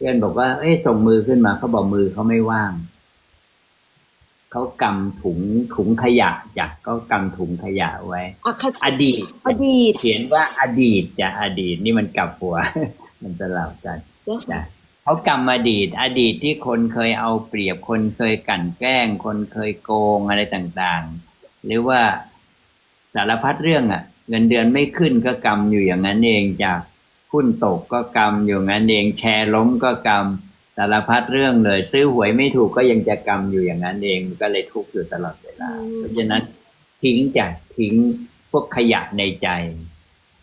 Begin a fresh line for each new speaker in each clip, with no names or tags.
เพื่อนบอกว่า เอ้ยส่งมือขึ้นมาเขาบอกมือเขาไม่ว่าง เขากำถุงถุงขยะจ้ะเขากำถุงขยะไว้
อะค
อดีต
อดีต
เขียนว่าอดีตจะอดีตนี่มันกลับหัว มันสลับกัน
นะคะ
จ้ะเขากำอดีต อดีตที่คนเคยเอาเปรียบคนเคยกลั่นแกล้ง คนเคยโกงอะไรต่างๆ หรือว่าสารพัดเรื่องอะ่ะ เงินเดือนไม่ขึ้นก็กำอยู่อย่างนั้นเองจาก หุ้นตกก็กำอยู่อย่างนั้นเองแชร์ล้มก็กำสารพัดเรื่องเลย ซื้อหวยไม่ถูกก็ยังจะกำอยู่อย่างนั้นเองก็เลยทุกข์อยู่ตลอดเวลา เพราะฉะนั้นทิ้งจากทิ้งพวกขยะในใจ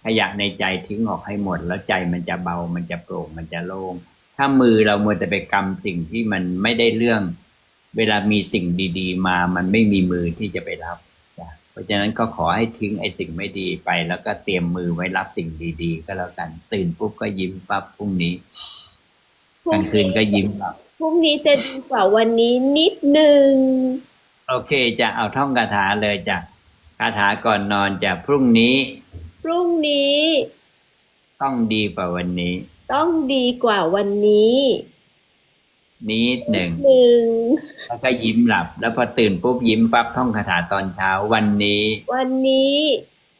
ขยะในใจทิ้งออกให้หมด แล้วใจมันจะเบามันจะโปร่งมันจะโล่งถ้ามือเรามัวแต่ไปกำสิ่งที่มันไม่ได้เรื่อง เวลามีสิ่งดี ๆ มามันไม่มีมือที่จะไปรับจ้ะเพ ราะฉะนั้นก็ขอให้ทิ้งไอ้สิ่งไม่ดีไป แล้วก็เตรียมมือไว้รับสิ่งดีๆ ก็แล้วกัน ตื่นปุ๊บก็ยิ้มปั๊บพรุ่งนี้กลางคืนก็ยิ้มปั๊บ
พรุ่งนี้จะดีกว่าวันนี้นิดหนึ่ง
โอเคจะเอาท่องคาถาเลยจ้ะคาถาก่อนนอนจะพรุ่งนี้
พรุ่งนี้
ต้องดีกว่าวันนี้
ต้องดีกว่าวันนี้
นิดหนึ่ง
หนึ่ง
แล้วก็ยิ้มหลับ แล้วพอตื่นปุ๊บยิ้มปั๊บท่องคาถาตอนเช้า วันนี้
วันนี้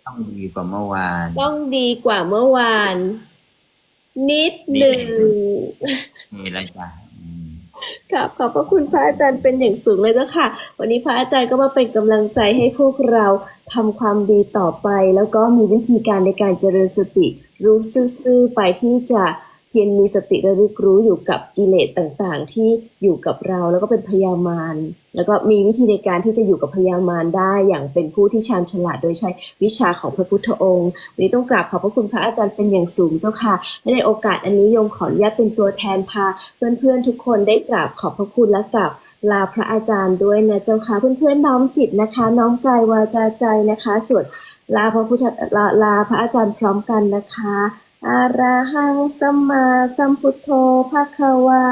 ต้องดีกว่าเมื่อวาน
ต้องดีกว่าเมื่อวาน นิดหนึ่ง
นี่แล้วจ้ะอืม
ครับขอบพระคุณพระอาจารย์เป็นอย่างสูงเลยเจ้าค่ะ วันนี้พระอาจารย์ก็มาเป็นกำลังใจให้พวกเราทำความดีต่อไป แล้วก็มีวิธีการในการเจริญสติ รู้ซื่อๆไปที่จะ เพียรมีสติระลึกรู้อยู่กับกิเลสต่างๆ ที่อยู่กับเราแล้วก็เป็นพยามารแล้วก็มีวิธีในการที่จะอยู่กับพยามารได้อย่างเป็นผู้ที่ชาญฉลาดโดยใช้วิชาของพระพุทธองค์วันนี้ต้องกราบขอบพระคุณพระอาจารย์เป็นอย่างสูงเจ้าค่ะและในโอกาสอันนี้โยมขออนุญาตเป็นตัวแทนพา เพื่อนๆทุกคนได้กราบขอบพระคุณและกราบลาพระอาจารย์ด้วยนะเจ้าค่ะเพื่อนๆน้อมจิตนะคะ น้อมกายวาจาใจนะคะสวดลาพระพุทธลาลาพระอาจารย์พร้อมกันนะคะ อาราหังสัมมาสัมพุทโธภะคะวา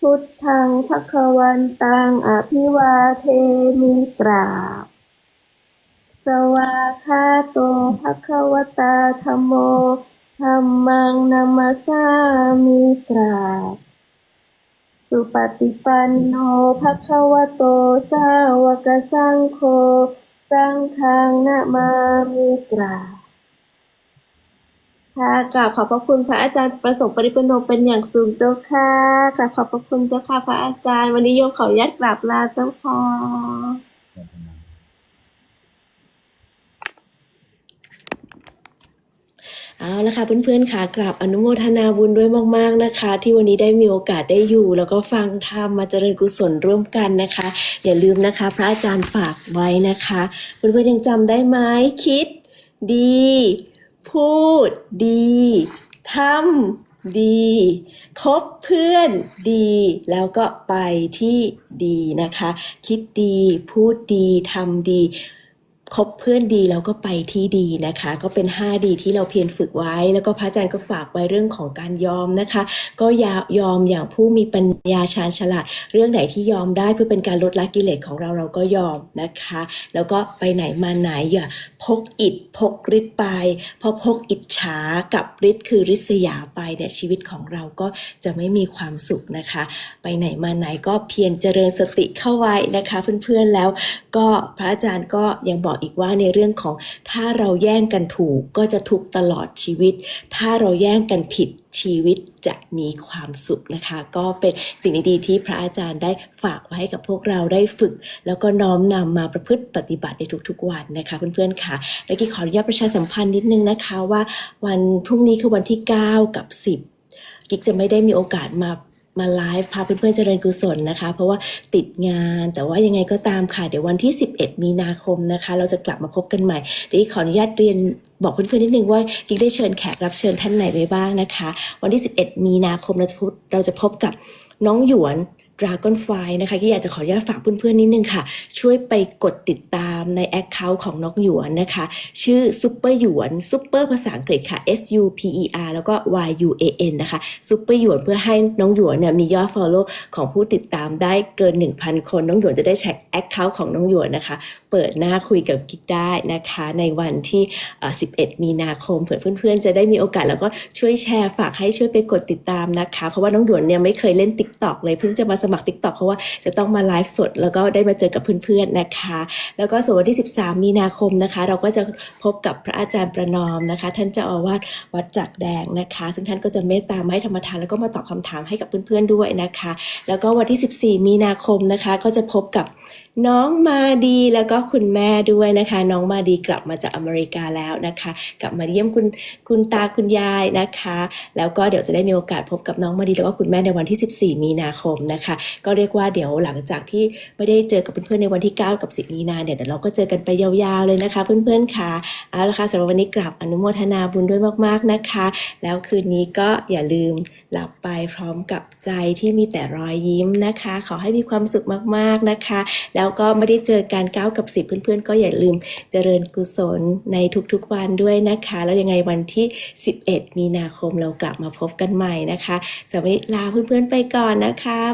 พุทธังภะคะวันตังอภิวาเทมิกราบ สวาคาโตภะคะวตาธัมโมธัมมังนัมาสามิกราบ สุปฏิปันโนภะคะวโตสาวกสังโฆ สังฆังนะมามิกราบ ค่ะกราบขอบพระคุณพระอาจารย์ประสงค์ปริปโนเป็นอย่างสูงเจ้าค่ะกราบขอบพระคุณเจ้าค่ะพระอาจารย์ วันนี้โยมขออนุญากราบลาเจ้าค่ะเอาละค่ะเพื่อนๆค่ะกราบอนุโมทนาบุญด้วยมาก ๆนะคะ ที่วันนี้ได้มีโอกาสได้อยู่ แล้วก็ฟังธรรมมาเจริญกุศลร่วมกันนะคะ อย่าลืมนะคะ พระอาจารย์ฝากไว้นะคะ เพื่อนๆยังจำได้ไหมคิด ดี พูดดีทำดี คบเพื่อนดี แล้วก็ไปที่ดีนะคะ คิดดี พูดดีทำดี คบเพื่อนดีแล้วก็ไปที่ดีนะคะ ก็เป็น 5 ดีที่เราเพียรฝึกไว้ แล้วก็พระอาจารย์ก็ฝากไว้เรื่องของการยอมนะคะ ก็ยายอมอย่างผู้มีปัญญาชาญฉลาด เรื่องไหนที่ยอมได้เพื่อเป็นการลดละกิเลสของเราเราก็ยอมนะคะ แล้วก็ไปไหนมาไหนอย่าพกอิดพกฤทธิ์ไปเพราะพกอิจฉากับฤทธิ์คือริษยาไปเนี่ยชีวิตของเราก็จะไม่มีความสุขนะคะ ไปไหนมาไหนก็เพียรเจริญสติเข้าไว้นะคะ เพื่อนๆแล้วก็พระอาจารย์ก็ยังบอกอีกว่าในเรื่องของถ้าเราแย่งกันถูกก็จะทุกตลอดชีวิต ถ้าเราแย่งกันผิดชีวิตจะมีความสุขนะคะ ก็เป็นสิ่งดีๆที่พระอาจารย์ได้ฝากไว้ให้กับพวกเราได้ฝึก แล้วก็น้อมนำมาประพฤติปฏิบัติในทุกๆวันนะคะ เพื่อนๆค่ะและกี้ขออนุญาตประชาสัมพันธ์นิดนึงนะคะว่าวันพรุ่งนี้คือวันที่ 9 กับ 10 กิ๊กจะไม่ได้มีโอกาสมา มาไลฟ์พาเพื่อนๆเจริญกุศลนะคะ เพราะว่าติดงานแต่ว่ายังไงก็ตามค่ะ เดี๋ยววันที่ 11 มีนาคมนะคะ เราจะกลับมาพบกันใหม่เดี๋ยวขออนุญาตเรียนบอกเพื่อนๆนิดนึงว่ากิ๊กได้เชิญแขกรับเชิญท่านไหนไปบ้างนะคะ วันที่ 11 มีนาคมเราจะพูดเราจะพบกับน้องหยวน Dragonfly นะคะที่อยากจะขออนุญาตฝากเพื่อนๆนิดนึงค่ะ ช่วยไปกดติดตามใน Account ของน้องหยวนนะคะ ชื่อซุปเปอร์หยวนซุปเปอร์ภาษาอังกฤษค่ะ S U P E R แล้วก็ Y U A N นะคะซุปเปอร์หยวนเพื่อให้น้องหยวนเนี่ยมียอด Follow ของผู้ติดตามได้เกิน 1,000 คนน้องหยวนจะได้ใช้ Account ของน้องหยวนนะคะ เปิดหน้าคุยกับกิ๊กได้นะคะ ในวันที่เอ่อ11 มีนาคมเผื่อเพื่อนๆ จะได้มีโอกาสแล้วก็ช่วยแชร์ฝากให้ช่วยไปกดติดตามนะคะ เพราะว่าน้องหยวนเนี่ยไม่เคยเล่น TikTok เลยเพิ่งจะมาสมัคร TikTok เพราะว่าจะต้องมาไลฟ์สด แล้วก็ได้มาเจอกับเพื่อนๆนะคะ แล้วก็ส่วนวันที่ 13 มีนาคมนะคะ เราก็จะพบกับพระอาจารย์ประนอมนะคะ ท่านเจ้าอาวาสวัดจักแดงนะคะ ซึ่งท่านก็จะเมตตามาให้ธรรมทานแล้วก็มาตอบคำถามให้กับเพื่อนๆด้วยนะคะ แล้วก็วันที่ 14 มีนาคมนะคะ ก็จะพบกับ น้องมาดีแล้วก็คุณแม่ด้วยนะคะ น้องมาดีกลับมาจากอเมริกาแล้วนะคะ กลับมาเยี่ยมคุณคุณตาคุณยายนะคะ แล้วก็เดี๋ยวจะได้มีโอกาสพบกับน้องมาดีแล้วก็คุณแม่ในวันที่ 14 มีนาคมนะคะ ก็เรียกว่าเดี๋ยวหลังจากที่ไม่ได้เจอกับเพื่อนๆในวันที่ 9 กับ 10 มีนาเนี่ยเดี๋ยวเราก็เจอกันไปยาวๆเลยนะคะ เพื่อนๆค่ะเอาละค่ะสำหรับวันนี้กราบอนุโมทนาบุญด้วยมากๆนะคะ แล้วคืนนี้ก็อย่าลืมหลับไปพร้อมกับใจที่มีแต่รอยยิ้มนะคะ ขอให้มีความสุขมากๆนะคะแล้วแล้วก็ไม่ได้เจอการก้าวกับสิบเพื่อนๆ ก็อย่าลืมเจริญกุศลในทุกๆวันด้วยนะคะ แล้วยังไงวันที่ 11 มีนาคมเรากลับมาพบกันใหม่นะคะสำหรับวันนี้ลาเพื่อนๆไปก่อนนะคะ